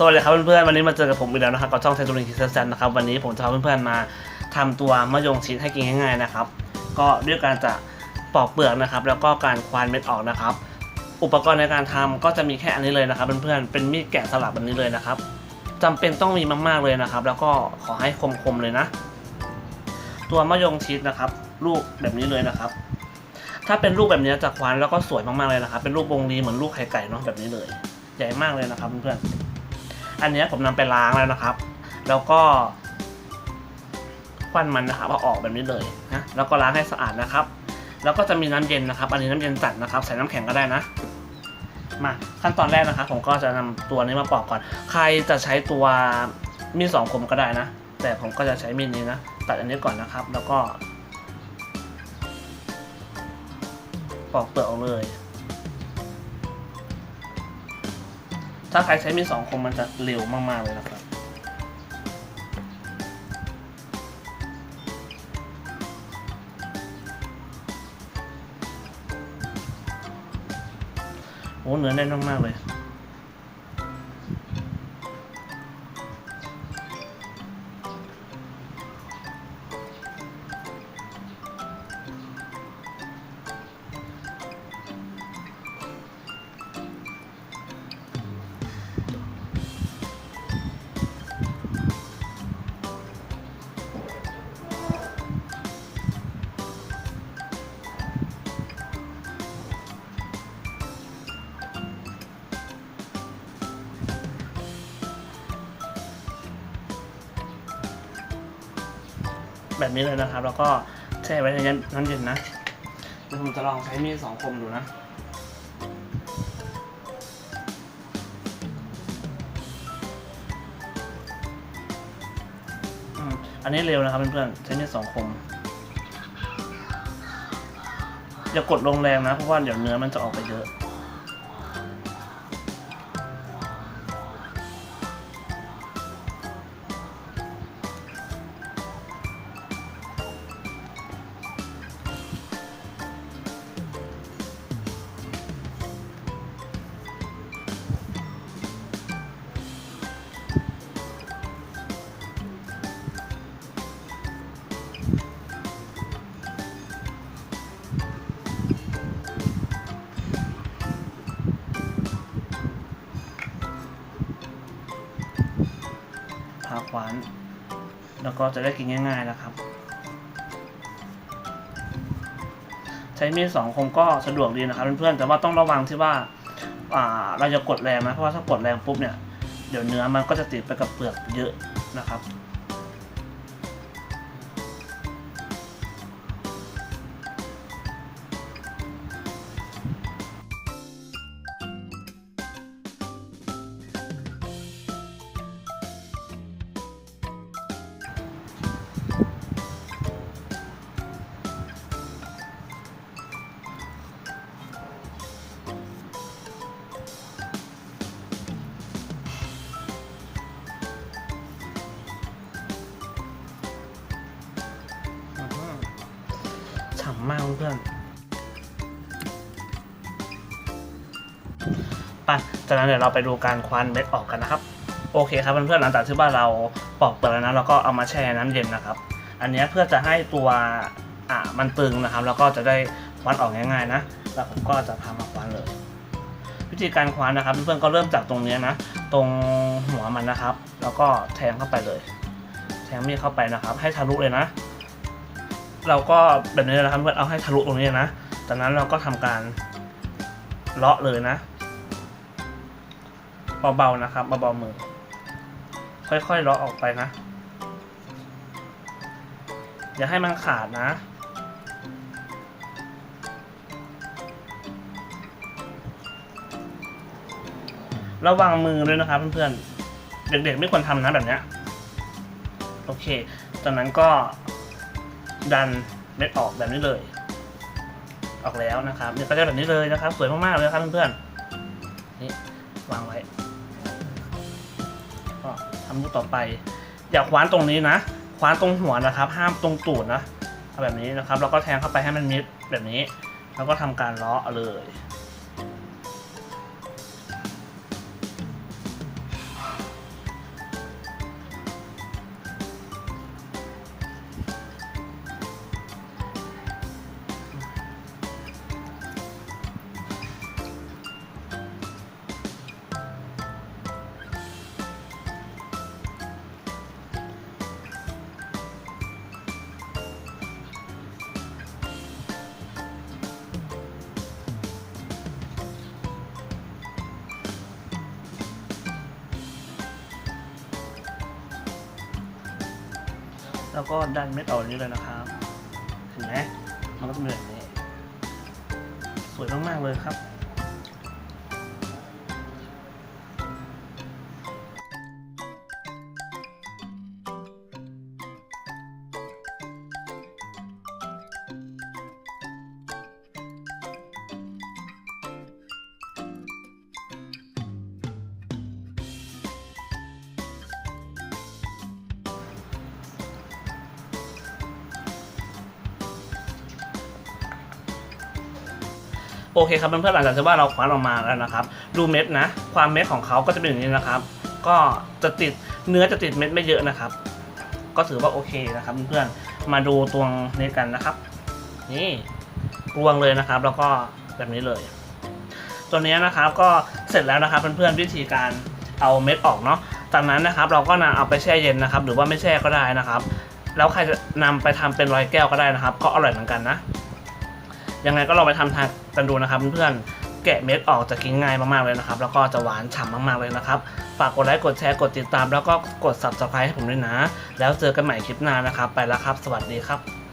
สวัสดีครับเพื่อนๆวันนี้มาเจอกับผมอีกแล้วนะครับกับช่องเทตูรินคิสซันนะครับวันนี้ผมจะพาเพื่อนๆมาทำตัวมะยงชิดให้กินง่ายๆนะครับก็ด้วยการจะปอกเปลือกนะครับ แล้วก็การควานเม็ดออกนะครับ อุปกรณ์ในการทำก็จะมีแค่อันนี้เลยนะครับเพื่อนๆเป็นมีดแกะสลักแบบนี้เลยนะครับจำเป็นต้องมีมากๆเลยนะครับ แล้วก็ขอให้คมๆเลยนะ ตัวมะยงชิดนะครับลูกแบบนี้เลยนะครับ ถ้าเป็นลูกแบบนี้จะควานแล้วก็สวยมากๆเลยนะครับ เป็นลูกวงรีเหมือนลูกไข่ไก่เนาะแบบนี้เลย ใหญ่มากเลยนะครับเพื่อนๆ อันนี้ผมนำไปล้างแล้วนะครับ แล้วก็ควันมันนะครับเอาออกแบบนี้เลยนะแล้วก็ล้างให้สะอาดนะครับ แล้วก็จะมีน้ำเย็นนะครับ อันนี้น้ำเย็นจัดนะครับ ใส่น้ำแข็งก็ได้นะมาขั้นตอนแรกนะครับ ผมก็จะนำตัวนี้มาปอกก่อน ใครจะใช้ตัวมีดสองคมก็ได้นะ แต่ผมก็จะใช้มีดนี้นะตัดอันนี้ก่อนนะครับ แล้วก็ปอกเปลือกออกเลย ถ้าใครใช้มีสองคมมันจะเร็วมากๆเลยนะครับโอ้เนื้อแน่นมากๆเลย แบบนี้เลยนะครับ แล้วก็แช่ไว้ในน้ำเย็นนะเดี๋ยวผมจะลองใช้มีดสองคมดูนะอันนี้เร็วนะครับเพื่อนๆใช้มีดสองคมอย่ากดลงแรงนะเพราะว่าเดี๋ยวเนื้อมันจะออกไปเยอะ วาน แล้วก็จะได้กินง่ายๆนะครับ ใช้มีดสองคมก็สะดวกดีนะครับเพื่อนๆแต่ว่าต้องระวังที่ว่าอ่าเราจะกดแรงนะเพราะว่าถ้ากดแรงปุ๊บเนี่ยเดี๋ยวเนื้อมันก็จะติดไปกับเปลือกเยอะนะครับำมากเพื่อนไปจากนั้นเดี๋ยวเราไปดูการควานเม็ดออกกันนะครับ โอเคครับเพื่อนๆหลังจากที่ว่าเราปอกเปลือกแล้วนะเราก็เอามาแช่น้ำเย็นนะครับ อันนี้เพื่อจะให้ตัวอ่ามันตึงนะครับ แล้วก็จะได้คว้านออกง่ายๆนะ แล้วผมก็จะพามาคว้านเลย วิธีการคว้านนะครับเพื่อนๆก็เริ่มจากตรงเนี้ยนะ ตรงหัวมันนะครับ แล้วก็แทงเข้าไปเลย แทงมีดเข้าไปนะครับ ให้ทะลุเลยนะ เราก็แบบนี้นะครับเพื่อนเอาให้ทะลุตรงนี้นะ จากนั้นเราก็ทำการเลาะเลยนะ เบาๆนะครับเบาๆมือ ค่อยๆเลาะออกไปนะ อย่าให้มันขาดนะระวังมือด้วยนะครับเพื่อนๆ เด็กๆไม่ควรทำนะแบบเนี้ย โอเค จากนั้นก็ ดันเม็ดออกแบบนี้เลย ออกแล้วนะครับเนี่ยก็จะแบบนี้เลยนะครับ สวยมากๆเลยครับเพื่อนๆนี่วางไว้ก็ทำรูปต่อไป อย่าคว้านตรงนี้นะคว้านตรงหัวนะครับ ห้ามตรงตูดนะแบบนี้นะครับ แล้วก็แทงเข้าไปให้มันมิดแบบนี้ แล้วก็ทำการเลาะเลย แล้วก็ดันเม็ดออกอย่างนี้เลยนะครับเห็นไหมมันก็จะเป็นแบบนี้ สวยมากๆเลยครับ โอเคครับเพื่อนๆหลังจากที่ว่าเราคว้านออกมาแล้วนะครับ ดูเม็ดนะ ความเม็ดของเขาก็จะเป็นอย่างนี้นะครับ ก็จะติดเนื้อจะติดเม็ดไม่เยอะนะครับ ก็ถือว่าโอเคนะครับเพื่อนๆมาดูตวงนี้กันนะครับ นี่รวงเลยนะครับ แล้วก็แบบนี้เลย ตัวนี้นะครับก็เสร็จแล้วนะครับเพื่อนๆวิธีการเอาเม็ดออกเนาะจากนั้นนะครับเราก็นำเอาไปแช่เย็นนะครับ หรือว่าไม่แช่ก็ได้นะครับ แล้วใครจะนำไปทำเป็นรอยแก้วก็ได้นะครับ ก็อร่อยเหมือนกันนะยังไงก็ลองไปทำทาน กันดูนะครับเพื่อนๆแกะเม็ดออกจะกินง่ายมากๆเลยนะครับ แล้วก็จะหวานฉ่ำมากๆเลยนะครับ ฝากกดไลค์กดแชร์กดติดตาม แล้วก็กด subscribe ให้ผมด้วยนะ แล้วเจอกันใหม่คลิปหน้านะครับ ไปแล้วครับ สวัสดีครับ